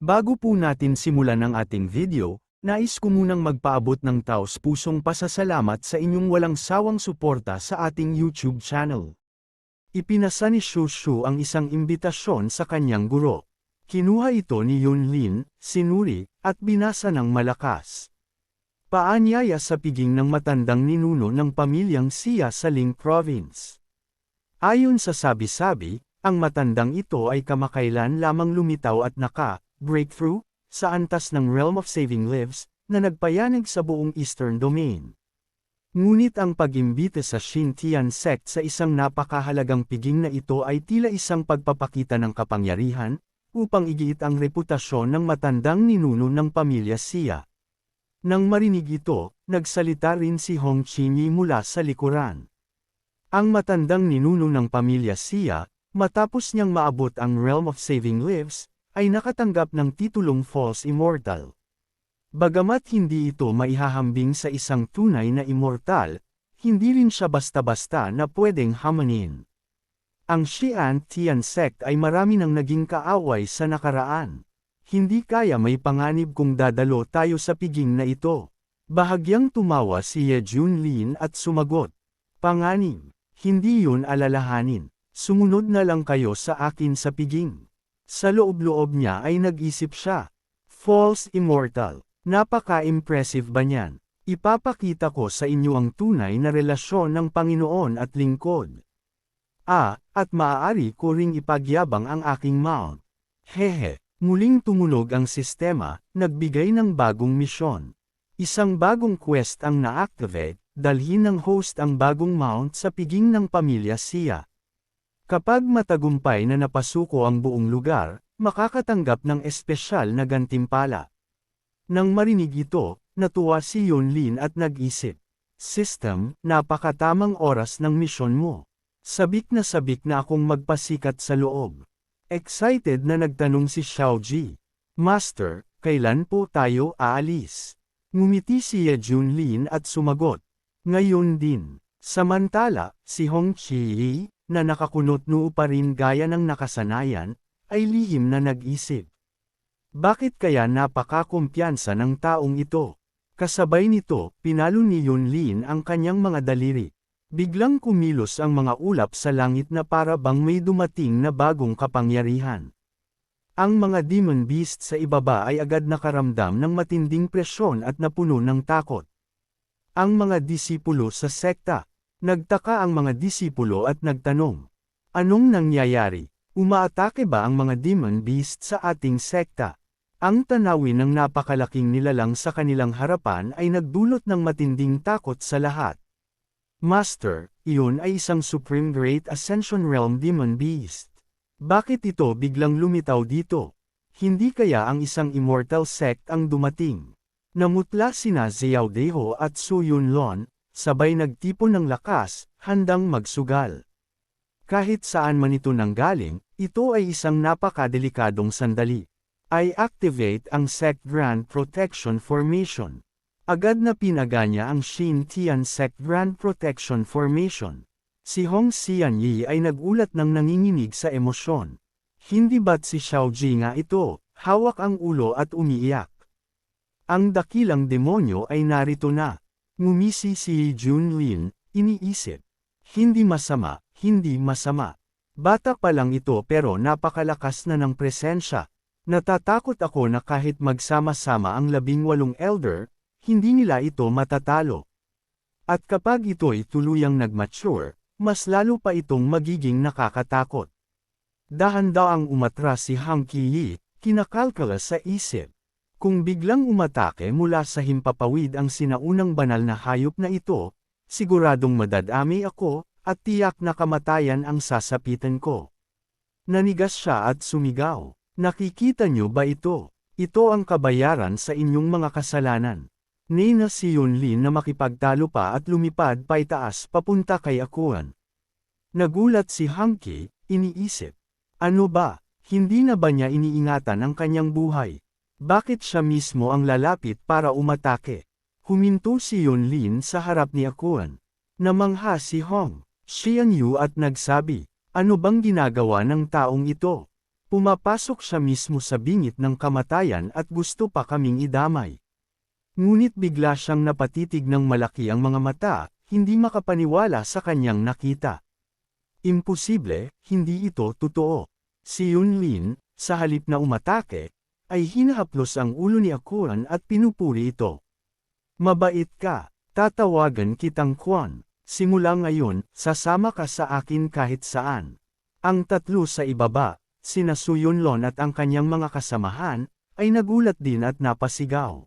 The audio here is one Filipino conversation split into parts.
Bago po natin simulan ang ating video, nais ko munang magpaabot ng taos pusong pasasalamat sa inyong walang sawang suporta sa ating YouTube channel. Ipinasa ni Shushu ang isang imbitasyon sa kanyang guro. Kinuha ito ni Yunlin, sinuri, at binasa ng malakas. Paanyaya sa piging ng matandang ninuno ng pamilyang siya sa Ling Province. Ayon sa sabi-sabi, ang matandang ito ay kamakailan lamang lumitaw at naka, breakthrough, sa antas ng Realm of Saving Lives, na nagpayanig sa buong Eastern Domain. Ngunit ang pag-imbita sa Shintian sect sa isang napakahalagang piging na ito ay tila isang pagpapakita ng kapangyarihan, upang igiit ang reputasyon ng matandang ninuno ng pamilya siya. Nang marinig ito, nagsalita rin si Hong Chinyi mula sa likuran. Ang matandang ninuno ng pamilya siya, matapos niyang maabot ang Realm of Saving Lives, ay nakatanggap ng titulong False Immortal. Bagamat hindi ito maihahambing sa isang tunay na immortal, hindi rin siya basta-basta na pwedeng hamanin. Ang Xi'an Tian sect ay marami nang naging kaaway sa nakaraan. Hindi kaya may panganib kung dadalo tayo sa piging na ito. Bahagyang tumawa si Ye Junlin at sumagot. Panganib. Hindi yun alalahanin. Sumunod na lang kayo sa akin sa piging. Sa loob-loob niya ay nag-isip siya. False Immortal. Napaka-impressive ba niyan? Ipapakita ko sa inyo ang tunay na relasyon ng Panginoon at lingkod. Ah, at maaari ko ring ipagyabang ang aking mount. Hehe, muling tumunog ang sistema, nagbigay ng bagong misyon. Isang bagong quest ang na-activate, dalhin ng host ang bagong mount sa piging ng pamilya siya. Kapag matagumpay na napasuko ang buong lugar, makakatanggap ng espesyal na gantimpala. Nang marinig ito, natuwa si Yunlin at nag-isip. System, napakatamang oras ng misyon mo. Sabik na sabik na akong magpasikat sa loob. Excited na nagtanong si Xiaoji. Master, kailan po tayo aalis? Ngumiti si Ye Junlin at sumagot. Ngayon din. Samantala, si Hong Chi na nakakunot noo pa rin gaya ng nakasanayan, ay lihim na nag-isip. Bakit kaya napakakumpiyansa ng taong ito? Kasabay nito, pinalo ni Yunlin ang kanyang mga daliri. Biglang kumilos ang mga ulap sa langit na para bang may dumating na bagong kapangyarihan. Ang mga demon beast sa ibaba ay agad nakaramdam ng matinding presyon at napuno ng takot. Ang mga disipulo sa sekta. Nagtaka ang mga disipulo at nagtanong. Anong nangyayari? Umaatake ba ang mga demon beast sa ating sekta? Ang tanawin ng napakalaking nilalang sa kanilang harapan ay nagdulot ng matinding takot sa lahat. Master, iyon ay isang Supreme Great Ascension Realm Demon Beast. Bakit ito biglang lumitaw dito? Hindi kaya ang isang immortal sect ang dumating? Namutla sina Xiao Deho at Su Yunlon, sabay nagtipon ng lakas, handang magsugal. Kahit saan man ito nanggaling, ito ay isang napakadelikadong sandali ay activate ang Sect Grand Protection Formation. Agad na pinaganya ang Shin Tian Sect Grand Protection Formation. Si Hong Xian Yi ay nagulat ng nanginginig sa emosyon. Hindi ba't si Xiao Ji nga ito, hawak ang ulo at umiiyak. Ang dakilang demonyo ay narito na. Ngumisi si Jun Lin, iniisip. Hindi masama, hindi masama. Bata pa lang ito pero napakalakas na ng presensya, Natatakot ako na kahit magsama-sama ang labing walong elder, hindi nila ito matatalo. At kapag ito'y tuluyang nagmature, mas lalo pa itong magiging nakakatakot. Dahan-daang umatras si Hang Yi, kinakalkala sa isip. Kung biglang umatake mula sa himpapawid ang sinaunang banal na hayop na ito, siguradong madadami ako, at tiyak na kamatayan ang sasapitan ko. Nanigas siya at sumigaw. Nakikita niyo ba ito? Ito ang kabayaran sa inyong mga kasalanan. Nina si Yunlin na makipagtalo pa at lumipad pa itaas papunta kay Akuan. Nagulat si Hanki, iniisip. Ano ba, hindi na ba niya iniingatan ang kanyang buhay? Bakit siya mismo ang lalapit para umatake? Huminto si Yunlin sa harap ni Akuan. Namangha si Hong, Xian Yu at nagsabi, ano bang ginagawa ng taong ito? Pumapasok siya mismo sa bingit ng kamatayan at gusto pa kaming idamay. Ngunit bigla siyang napatitig ng malaki ang mga mata, hindi makapaniwala sa kanyang nakita. Imposible, hindi ito totoo. Si Yunlin, sa halip na umatake, ay hinahaplos ang ulo ni Akuan at pinupuri ito. Mabait ka, tatawagan kitang Kwan. Simula ngayon, sasama ka sa akin kahit saan. Ang tatlo sa ibaba, sina Suyunlon at ang kanyang mga kasamahan, ay nagulat din at napasigaw.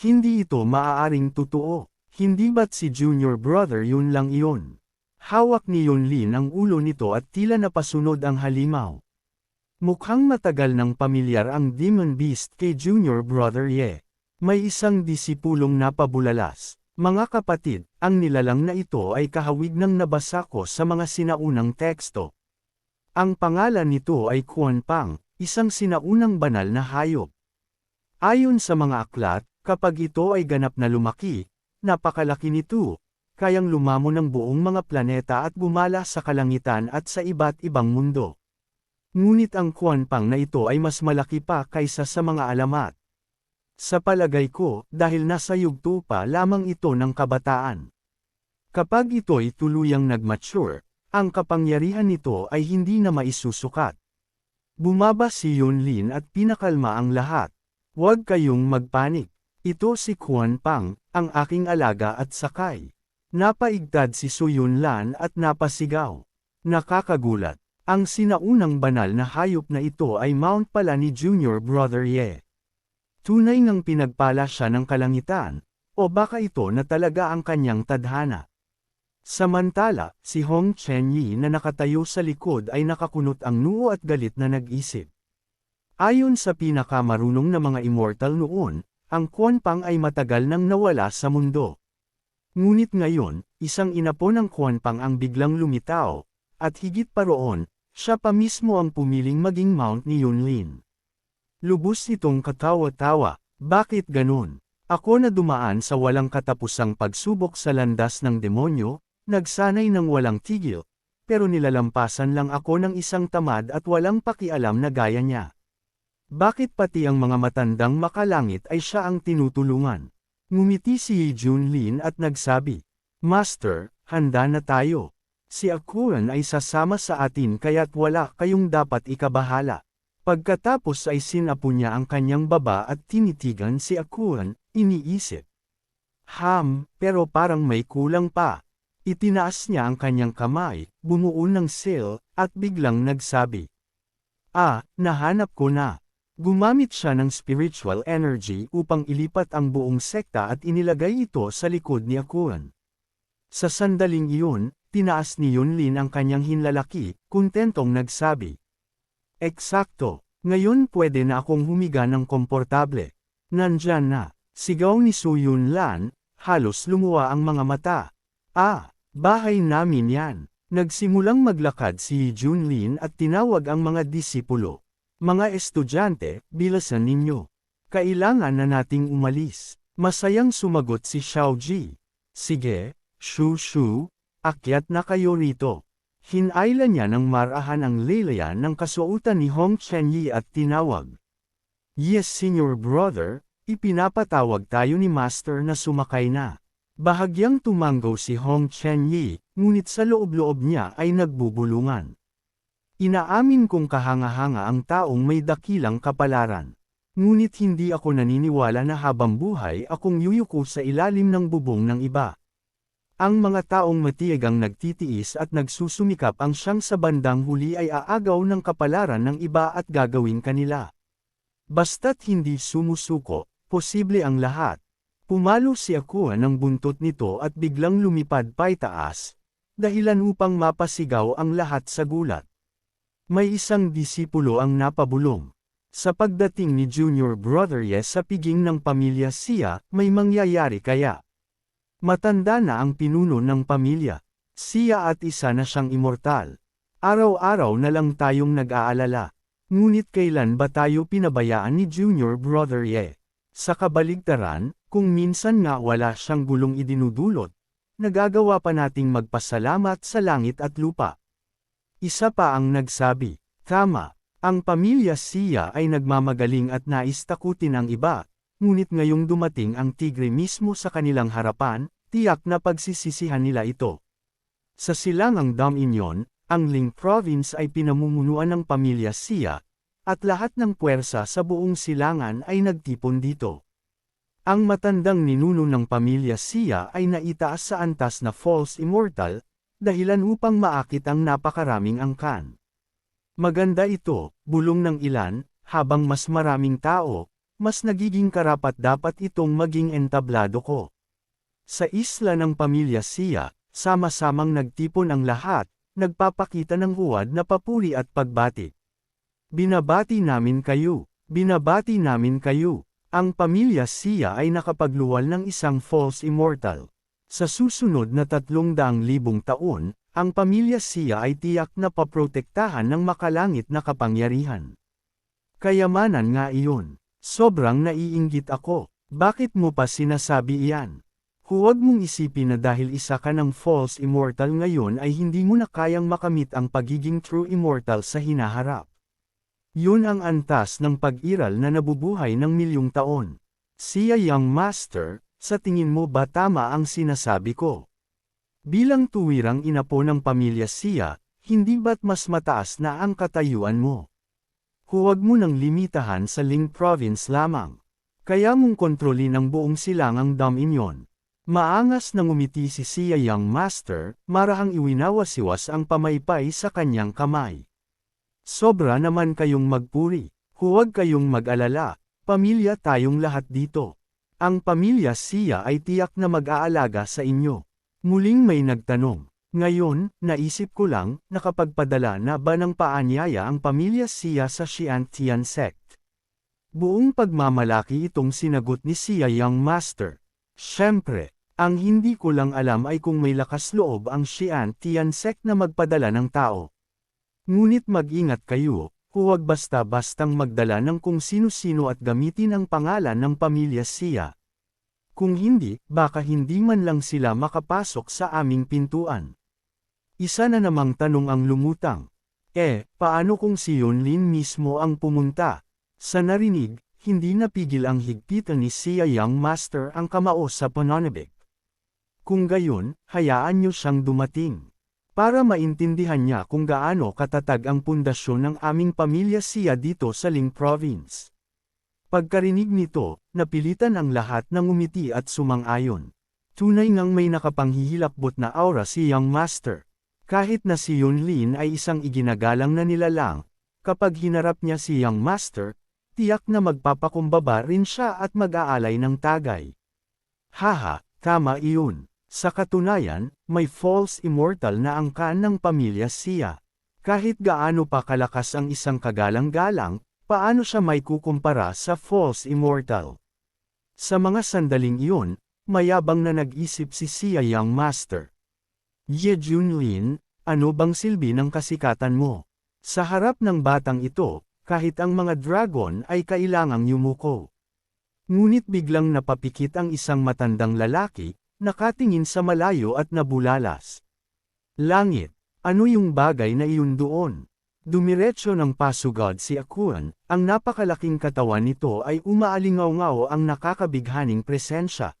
Hindi ito maaaring totoo, hindi ba't si junior brother yun lang iyon? Hawak ni Yunlin ang ulo nito at tila napasunod ang halimaw. Mukhang matagal ng pamilyar ang Demon Beast kay junior brother Ye. May isang disipulong napabulalas. Mga kapatid, ang nilalang na ito ay kahawig ng nabasa ko sa mga sinaunang teksto. Ang pangalan nito ay Kuan Pang, isang sinaunang banal na hayop. Ayon sa mga aklat, kapag ito ay ganap na lumaki, napakalaki nito, kayang lumamo ng buong mga planeta at gumala sa kalangitan at sa iba't ibang mundo. Ngunit ang Kuan Pang na ito ay mas malaki pa kaysa sa mga alamat. Sa palagay ko, dahil nasa yugto pa lamang ito ng kabataan. Kapag ito'y tuluyang nag-mature, ang kapangyarihan nito ay hindi na maisusukat. Bumaba si Yunlin at pinakalma ang lahat. Huwag kayong magpanik. Ito si Kuan Pang, ang aking alaga at sakay. Napaigtad si Suyunlan at napasigaw. Nakakagulat. Ang sinaunang banal na hayop na ito ay mount pala ni Junior Brother Ye. Tunay ngang pinagpala siya ng kalangitan, o baka ito na talaga ang kanyang tadhana. Samantala, si Hong Chen Yi na nakatayo sa likod ay nakakunot ang noo at galit na nag-isip. Ayon sa pinakamarunong na mga immortal noon, ang Quan Pang ay matagal nang nawala sa mundo. Ngunit ngayon, isang inapo ng Quan Pang ang biglang lumitaw, at higit pa roon, siya pa mismo ang pumiling maging mount ni Yunlin. Lubos itong katawa-tawa, bakit ganun? Ako na dumaan sa walang katapusang pagsubok sa landas ng demonyo, Nagsanay ng walang tigil, pero nilalampasan lang ako ng isang tamad at walang pakialam na gaya niya. Bakit pati ang mga matandang makalangit ay siya ang tinutulungan? Ngumiti si Jun Lin at nagsabi, Master, handa na tayo. Si Akuan ay sasama sa atin kaya't wala kayong dapat ikabahala. Pagkatapos ay sinapo niya ang kanyang baba at tinitigan si Akuan, iniisip. Ham, pero parang may kulang pa. Itinaas niya ang kanyang kamay, bumuo ng seal, at biglang nagsabi. Ah, nahanap ko na. Gumamit siya ng spiritual energy upang ilipat ang buong sekta at inilagay ito sa likod ni Akuan. Sa sandaling iyon, tinaas ni Yunlin ang kanyang hinlalaki, kuntentong nagsabi. Eksakto, ngayon pwede na akong humiga ng komportable. Nandyan na, sigaw ni Su Yunlan, halos lumuwa ang mga mata. Ah, Bahay namin yan. Nagsimulang maglakad si Junlin at tinawag ang mga disipulo. Mga estudyante, bilasan ninyo. Kailangan na nating umalis. Masayang sumagot si Xiaoji. Sige, Shu Shu, akyat na kayo rito. Hinayla niya ng marahan ang lelayan ng kasuotan ni Hong Chenyi at tinawag. Yes senior brother, ipinapatawag tayo ni master na sumakay na. Bahagyang tumanggaw si Hong Chen Yi, ngunit sa loob-loob niya ay nagbubulungan. Inaamin kong kahanga-hanga ang taong may dakilang kapalaran. Ngunit hindi ako naniniwala na habang buhay akong yuyuko sa ilalim ng bubong ng iba. Ang mga taong matiyagang nagtitiis at nagsusumikap ang siyang sa bandang huli ay aagaw ng kapalaran ng iba at gagawin kanila. Basta't hindi sumusuko, posible ang lahat. Pumalo si Akua ng buntot nito at biglang lumipad paitaas, dahilan upang mapasigaw ang lahat sa gulat. May isang disipulo ang napabulong. Sa pagdating ni Junior Brother Yes sa piging ng pamilya siya, may mangyayari kaya. Matanda na ang pinuno ng pamilya. Siya at isa na siyang immortal. Araw-araw na lang tayong nag-aalala. Ngunit kailan ba tayo pinabayaan ni Junior Brother Ye? Sa kabaligtaran, kung minsan nga wala siyang gulong idinudulot, nagagawa pa nating magpasalamat sa langit at lupa. Isa pa ang nagsabi, tama, Ang pamilya Siya ay nagmamagaling at nais takutin ang iba, ngunit ngayong dumating ang tigre mismo sa kanilang harapan, tiyak na pagsisisihan nila ito. Sa silangang Dominion, ang Ling Province ay pinamumunuan ng pamilya Siya, at lahat ng puwersa sa buong silangan ay nagtipon dito. Ang matandang ninuno ng pamilya Siya ay naitaas sa antas na false immortal, dahilan upang maakit ang napakaraming angkan. Maganda ito, bulong ng ilan, habang mas maraming tao, mas nagiging karapat dapat itong maging entablado ko. Sa isla ng pamilya Siya, sama-samang nagtipon ang lahat, nagpapakita ng huwad na papuri at pagbati. Binabati namin kayo, binabati namin kayo. Ang pamilya Siya ay nakapagluwal ng isang false immortal. Sa susunod na tatlong daang libong taon, ang pamilya Siya ay tiyak na paprotektahan ng makalangit na kapangyarihan. Kayamanan nga iyon. Sobrang naiinggit ako. Bakit mo pa sinasabi iyan? Huwag mong isipin na dahil isa ka ng false immortal ngayon ay hindi mo na kayang makamit ang pagiging true immortal sa hinaharap. Yun ang antas ng pag-iral na nabubuhay ng milyong taon. Siya Young Master, sa tingin mo ba tama ang sinasabi ko? Bilang tuwirang inapo ng pamilya Siya, hindi ba't mas mataas na ang katayuan mo? Huwag mo nang limitahan sa Ling Province lamang. Kaya mong kontrolin ang buong silangang Dominion. Maangas nang umiti si Siya Young Master, marahang iwinawasiwas ang pamaypay sa kanyang kamay. Sobra naman kayong magpuri. Huwag kayong mag-alala. Pamilya tayong lahat dito. Ang pamilya siya ay tiyak na mag-aalaga sa inyo. Muling may nagtanong. Ngayon, naisip ko lang, nakapagpadala na ba ng paanyaya ang pamilya siya sa Xiantian sect? Buong pagmamalaki itong sinagot ni Siya Young Master. Siyempre, ang hindi ko lang alam ay kung may lakas loob ang Xiantian sect na magpadala ng tao. Ngunit mag-ingat kayo, huwag basta-bastang magdala ng kung sino-sino at gamitin ang pangalan ng pamilya siya. Kung hindi, baka hindi man lang sila makapasok sa aming pintuan. Isa na namang tanong ang lumutang. Eh, paano kung si Yunlin mismo ang pumunta? Sa narinig, hindi napigil ang higpitan ni Sia Young Master ang kamao sa pananabik. Kung gayon, hayaan niyo siyang dumating. Para maintindihan niya kung gaano katatag ang pundasyon ng aming pamilya siya dito sa Ling Province. Pagkarinig nito, napilitan ang lahat ng umiti at sumang-ayon. Tunay ngang may nakapanghihilakbot na aura si Young Master. Kahit na si Yunlin ay isang iginagalang na nilalang, kapag hinarap niya si Young Master, tiyak na magpapakumbaba rin siya at mag-aalay ng tagay. Haha, tama iyon. Sa katunayan, may false immortal na angkan ng pamilya siya. Kahit gaano pa kalakas ang isang kagalang-galang, paano siya may kukumpara sa false immortal? Sa mga sandaling iyon, mayabang na nag-isip si Sia Young Master. Ye Junlin, ano bang silbi ng kasikatan mo? Sa harap ng batang ito, kahit ang mga dragon ay kailangang yumuko. Ngunit biglang napapikit ang isang matandang lalaki, Nakatingin sa malayo at nabulalas. Langit, ano yung bagay na iyon doon? Dumiretso ng pasugod si Akuan, ang napakalaking katawan nito ay umaalingaw-ngaw ang nakakabighaning presensya.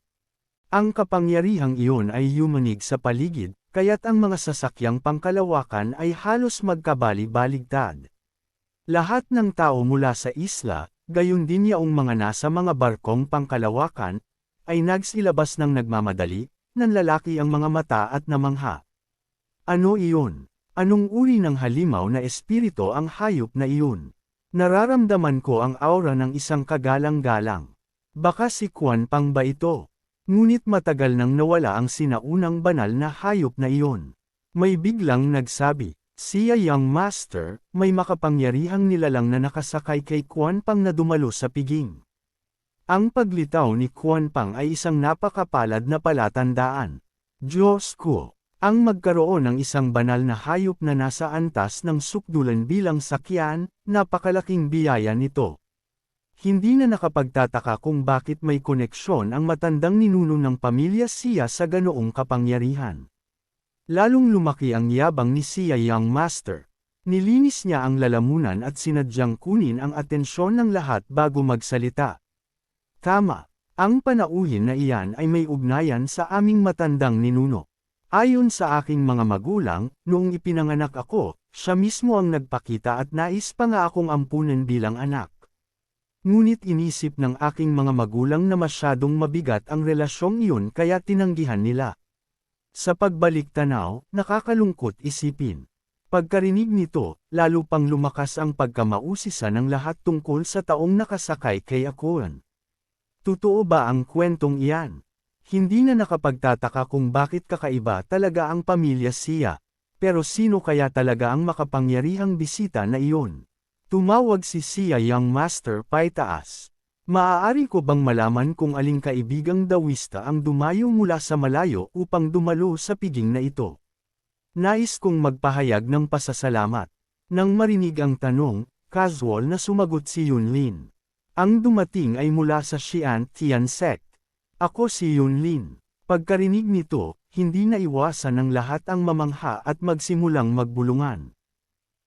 Ang kapangyarihang iyon ay yumanig sa paligid, kaya't ang mga sasakyang pangkalawakan ay halos magkabali-baligtad. Lahat ng tao mula sa isla, gayon din yaong mga nasa mga barkong pangkalawakan, ay nagsilabas ng nagmamadali, ng lalaki ang mga mata at namangha. Ano iyon? Anong uri ng halimaw na espirito ang hayop na iyon? Nararamdaman ko ang aura ng isang kagalang-galang. Baka si Kwan Pang ba ito? Ngunit matagal nang nawala ang sinaunang banal na hayop na iyon. May biglang nagsabi, siya Young Master, may makapangyarihang nilalang na nakasakay kay Kwan Pang na dumalo sa piging. Ang paglitaw ni Kuan Pang ay isang napakapalad na palatandaan. Diyos ko, ang magkaroon ng isang banal na hayop na nasa antas ng sukdulan bilang sakyan, napakalaking biyaya nito. Hindi na nakapagtataka kung bakit may koneksyon ang matandang ninuno ng pamilya siya sa ganoong kapangyarihan. Lalong lumaki ang yabang ni siya Young Master. Nilinis niya ang lalamunan at sinadyang kunin ang atensyon ng lahat bago magsalita. Tama, ang panauhin na iyan ay may ugnayan sa aming matandang ninuno. Ayon sa aking mga magulang, noong ipinanganak ako, siya mismo ang nagpakita at nais pa nga akong ampunan bilang anak. Ngunit inisip ng aking mga magulang na masyadong mabigat ang relasyong iyon kaya tinanggihan nila. Sa pagbalik tanaw, nakakalungkot isipin. Pagkarinig nito, lalo pang lumakas ang pagkamausisa ng lahat tungkol sa taong nakasakay kay Akuan. Totoo ba ang kwentong iyan? Hindi na nakapagtataka kung bakit kakaiba talaga ang pamilya siya. Pero sino kaya talaga ang makapangyarihang bisita na iyon? Tumawag si Sia Young Master paitaas. Maaari ko bang malaman kung aling kaibigang dawista ang dumayo mula sa malayo upang dumalo sa piging na ito? Nais kong magpahayag ng pasasalamat. Nang marinig ang tanong, casual na sumagot si Yunlin. Ang dumating ay mula sa Xi'an Tian Sect. Ako si Yunlin. Pagkarinig nito, hindi na iwasan ng lahat ang mamangha at magsimulang magbulungan.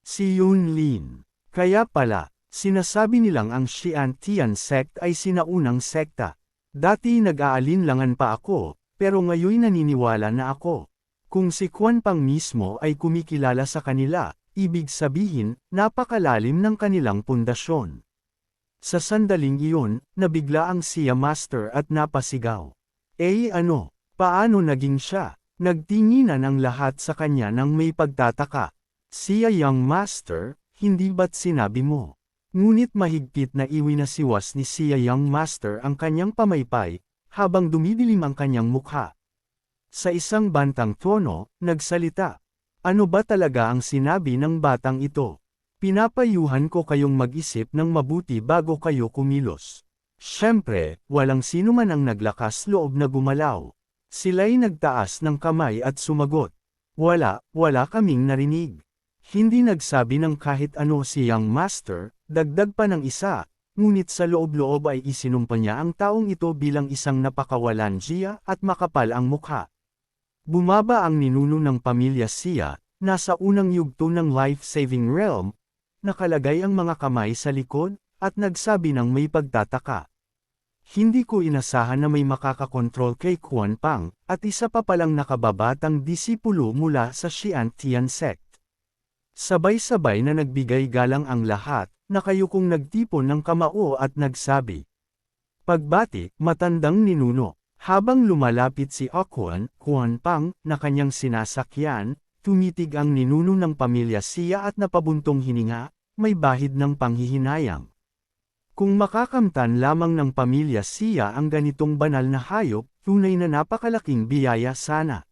Si Yunlin. Kaya pala, sinasabi nilang ang Xi'an Tian sect ay sinaunang sekta. Dati nag-aalinlangan pa ako, pero ngayon naniniwala na ako. Kung si Quan Pang mismo ay kumikilala sa kanila, ibig sabihin, napakalalim ng kanilang pundasyon. Sa sandaling iyon, nabigla ang siya master at napasigaw. Eh ano, paano naging siya? Nagtinginan ang lahat sa kanya ng may pagtataka. Siya young master, hindi ba't sinabi mo? Ngunit mahigpit na iwi na siwas ni Sia Young Master ang kanyang pamaypay, habang dumidilim ang kanyang mukha. Sa isang bantang tono, nagsalita. Ano ba talaga ang sinabi ng batang ito? Pinapayuhan ko kayong mag-isip ng mabuti bago kayo kumilos. Siyempre, walang sino man ang naglakas loob na gumalaw. Sila'y nagtaas ng kamay at sumagot. Wala, wala kaming narinig. Hindi nagsabi ng kahit ano si Young Master, dagdag pa ng isa, ngunit sa loob-loob ay isinumpa niya ang taong ito bilang isang napakawalan siya at makapal ang mukha. Bumaba ang ninuno ng pamilya siya, nasa unang yugto ng life-saving realm, nakalagay ang mga kamay sa likod, at nagsabi ng may pagtataka. Hindi ko inasahan na may makakakontrol kay Kuan Pang, at isa pa palang nakababatang disipulo mula sa Xi'an Tian sect. Sabay-sabay na nagbigay galang ang lahat, nakayukong nagtipon ng kamao at nagsabi. Pagbati, matandang ninuno. Habang lumalapit si Okuan, Kuan Pang, na kanyang sinasakyan, tumitig ang ninuno ng pamilya siya at napabuntong hininga, may bahid ng panghihinayang. Kung makakamtan lamang ng pamilya siya ang ganitong banal na hayop, tunay na napakalaking biyaya sana.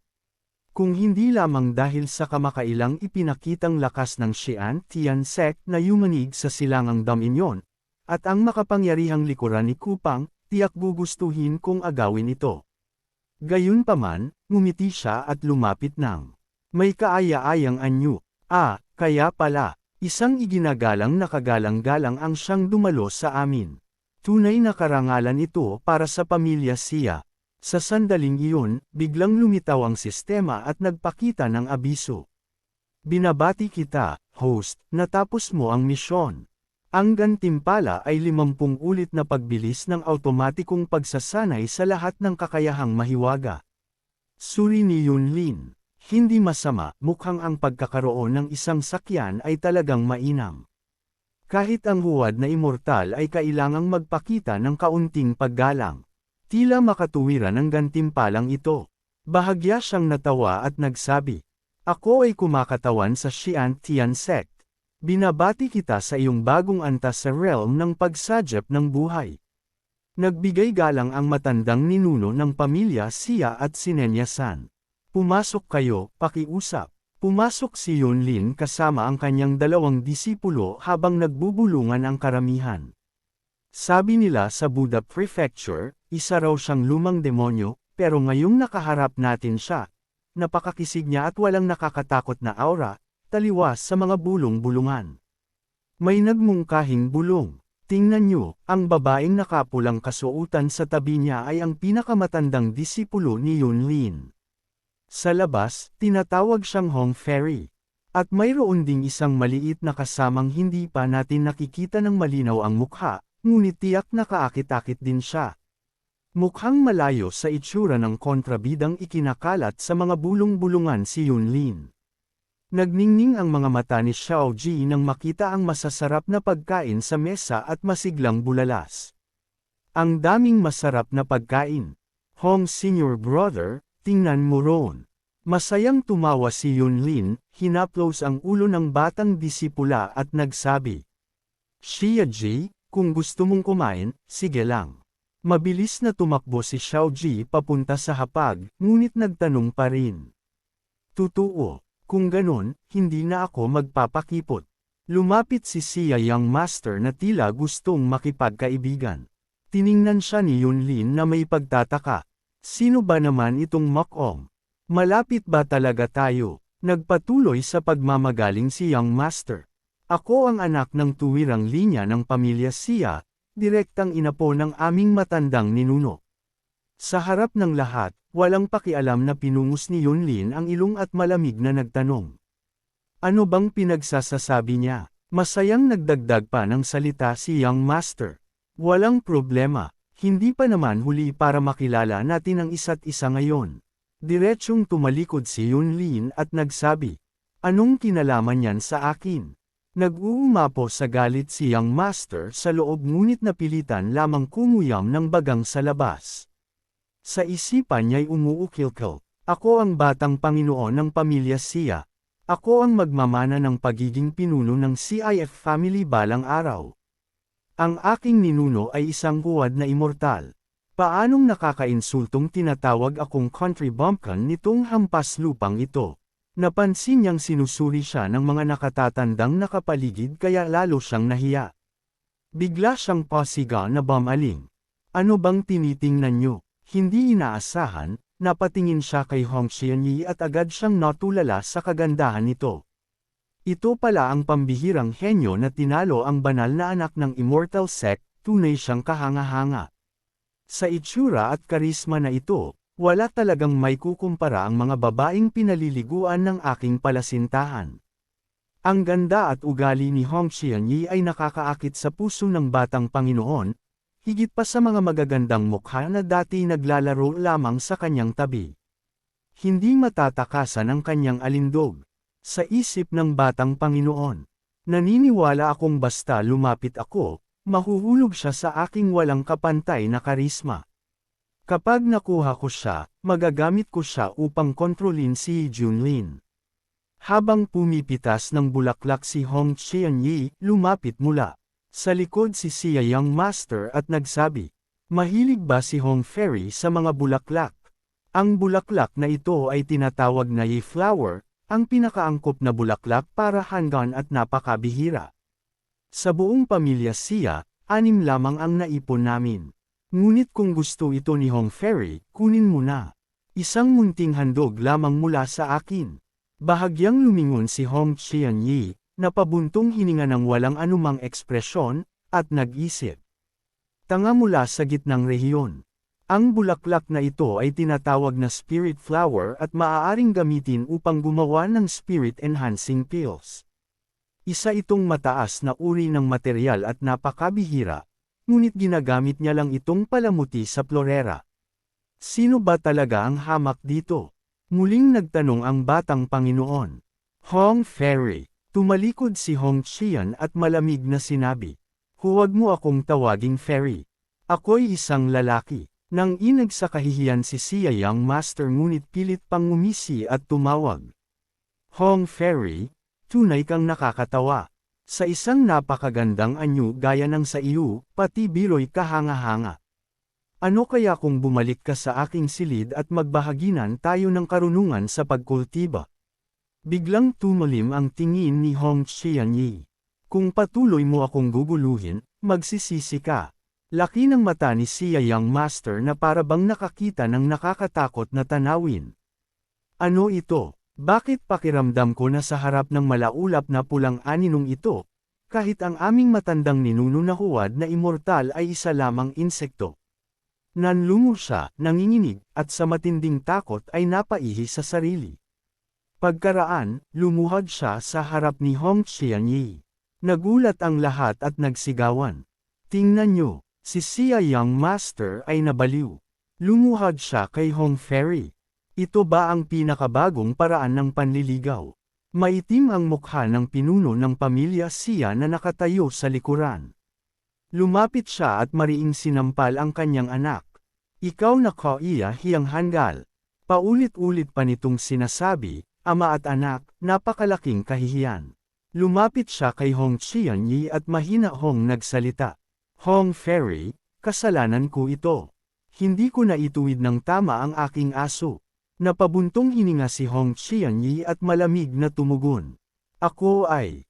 Kung hindi lamang dahil sa kamakailang ipinakitang lakas ng Xi'an Tian sect na yumanig sa silangang Daminyon, at ang makapangyarihang likuran ni Kupang, tiyak gugustuhin kong agawin ito. Gayunpaman, ngumiti siya at lumapit ng may kaaya-ayang anyo. Ah, kaya pala, isang iginagalang nakagalang-galang ang siyang dumalo sa amin. Tunay na karangalan ito para sa pamilya siya. Sa sandaling iyon, biglang lumitaw ang sistema at nagpakita ng abiso. Binabati kita, host, natapos mo ang misyon. Ang gantimpala ay 50 ulit na pagbilis ng automatikong pagsasanay sa lahat ng kakayahang mahiwaga. Suri ni Yunlin. Hindi masama, mukhang ang pagkakaroon ng isang sakyan ay talagang mainam. Kahit ang huwad na immortal ay kailangang magpakita ng kaunting paggalang. Tila makatuwiran ang gantimpalang ito. Bahagya siyang natawa at nagsabi, Ako ay kumakatawan sa Xi'an Tian sect. Binabati kita sa iyong bagong antas sa realm ng pagsadyap ng buhay. Nagbigay galang ang matandang ninuno ng pamilya siya at sinenya San. Pumasok kayo, pakiusap. Pumasok si Yunlin kasama ang kanyang dalawang disipulo habang nagbubulungan ang karamihan. Sabi nila sa Buddha Prefecture, isa raw siyang lumang demonyo, pero ngayong nakaharap natin siya, napakakisig niya at walang nakakatakot na aura, taliwas sa mga bulong-bulungan. May nagmungkahing bulong. Tingnan niyo, ang babaeng nakapulang kasuotan sa tabi niya ay ang pinakamatandang disipulo ni Yunlin. Sa labas, tinatawag siyang Hong Fairy. At mayroon ding isang maliit na kasamang hindi pa natin nakikita ng malinaw ang mukha, ngunit tiyak na kaakit-akit din siya. Mukhang malayo sa itsura ng kontrabidang ikinakalat sa mga bulong-bulungan si Yunlin. Nagningning ang mga mata ni Xiao Ji nang makita ang masasarap na pagkain sa mesa at masiglang bulalas. Ang daming masarap na pagkain. Hong Senior Brother, tingnan mo roon. Masayang tumawa si Yunlin, hinaplos ang ulo ng batang disipula at nagsabi. Xia Ji, kung gusto mong kumain, sige lang. Mabilis na tumakbo si Xiao Ji papunta sa hapag, ngunit nagtanong pa rin. Totoo, kung ganon, hindi na ako magpapakipot. Lumapit si Xia Yang Master na tila gustong makipagkaibigan. Tiningnan siya ni Yunlin na may pagtataka. Sino ba naman itong Mokong? Malapit ba talaga tayo? Nagpatuloy sa pagmamagaling si Young Master. Ako ang anak ng tuwirang linya ng pamilya Sia, direktang inapo ng aming matandang ninuno. Sa harap ng lahat, walang pakialam na pinungus ni Yunlin ang ilong at malamig na nagtanong. Ano bang pinagsasasabi niya? Masayang nagdagdag pa ng salita si Young Master. Walang problema, hindi pa naman huli para makilala natin ang isa't isa ngayon. Diretsyong tumalikod si Yunlin at nagsabi, Anong kinalaman yan sa akin? Nag-uumapo sa galit si Young Master sa loob ngunit napilitan lamang kumuyam ng bagang sa labas. Sa isipan niya'y umuukilkil, Ako ang batang Panginoon ng pamilya Sia. Ako ang magmamana ng pagiging pinuno ng CIF family balang araw. Ang aking ninuno ay isang huwad na immortal. Paanong nakakainsultong tinatawag akong country bumpkin nitong hampas lupang ito? Napansin niyang sinusuri siya ng mga nakatatandang nakapaligid kaya lalo siyang nahiya. Bigla siyang pasiga na bumaling. Ano bang tinitingnan niyo? Hindi inaasahan, napatingin siya kay Hong Xianyi at agad siyang natulala sa kagandahan nito. Ito pala ang pambihirang henyo na tinalo ang banal na anak ng immortal sect, tunay siyang kahanga-hanga. Sa itsura at karisma na ito, wala talagang may kukumpara ang mga babaeng pinaliliguan ng aking palasintahan. Ang ganda at ugali ni Hong Xianyi ay nakakaakit sa puso ng batang Panginoon, higit pa sa mga magagandang mukha na dati naglalaro lamang sa kanyang tabi. Hindi matatakasan ang kanyang alindog. Sa isip ng batang Panginoon, naniniwala akong basta lumapit ako, mahuhulog siya sa aking walang kapantay na karisma. Kapag nakuha ko siya, magagamit ko siya upang kontrolin si Junlin. Habang pumipitas ng bulaklak si Hong Qianyi, lumapit mula. Sa likod si Xia Yang Master at nagsabi, Mahilig ba si Hong Fairy sa mga bulaklak? Ang bulaklak na ito ay tinatawag na Yi Flower, ang pinakaangkop na bulaklak para hanggan at napakabihira. Sa buong pamilya siya, anim lamang ang naipon namin. Ngunit kung gusto ito ni Hong Ferry, kunin mo na. Isang munting handog lamang mula sa akin. Bahagyang lumingon si Hong Qian Yi, na pabuntong hininga ng walang anumang ekspresyon, at nag-isip. Tanga mula sa gitnang rehiyon. Ang bulaklak na ito ay tinatawag na spirit flower at maaaring gamitin upang gumawa ng spirit-enhancing pills. Isa itong mataas na uri ng material at napakabihira, ngunit ginagamit niya lang itong palamuti sa florera. Sino ba talaga ang hamak dito? Muling nagtanong ang batang Panginoon. Hong Fairy. Tumalikod si Hong Qian at malamig na sinabi. Huwag mo akong tawaging fairy. Ako'y isang lalaki. Nang inag sa kahihiyan si Xia Yang Master ngunit pilit pang ngumisi at tumawag. Hong Fairy, Tunay kang nakakatawa. Sa isang napakagandang anyo gaya ng sa iyo, pati biro'y kahanga-hanga. Ano kaya kung bumalik ka sa aking silid at magbahaginan tayo ng karunungan sa pagkultiba? Biglang tumalim ang tingin ni Hong Qianyi. Kung patuloy mo akong guguluhin, magsisisi ka. Laki ng mata ni Xia Yang Master na para bang nakakita ng nakakatakot na tanawin. Ano ito? Bakit pakiramdam ko na sa harap ng malaulap na pulang aninong ito, kahit ang aming matandang ninuno na huwad na immortal ay isa lamang insekto. Nanlungo siya, nanginginig, at sa matinding takot ay napaihi sa sarili. Pagkaraan, lumuhad siya sa harap ni Hong Qianyi. Nagulat ang lahat at nagsigawan. Tingnan nyo, si Xia Yang Master ay nabaliw. Lumuhad siya kay Hong Fairy. Ito ba ang pinakabagong paraan ng panliligaw? Maitim ang mukha ng pinuno ng pamilya Xia na nakatayo sa likuran. Lumapit siya at mariing sinampal ang kanyang anak. Ikaw na Koiya Hiyang Hanggal. Paulit-ulit pa nitong sinasabi, ama at anak, napakalaking kahihiyan. Lumapit siya kay Hong Qianyi at mahina Hong nagsalita. Hong Fairy, kasalanan ko ito. Hindi ko na ituwid ng tama ang aking aso. Napabuntong hininga si Hong Qianyi at malamig na tumugon. Ako ay,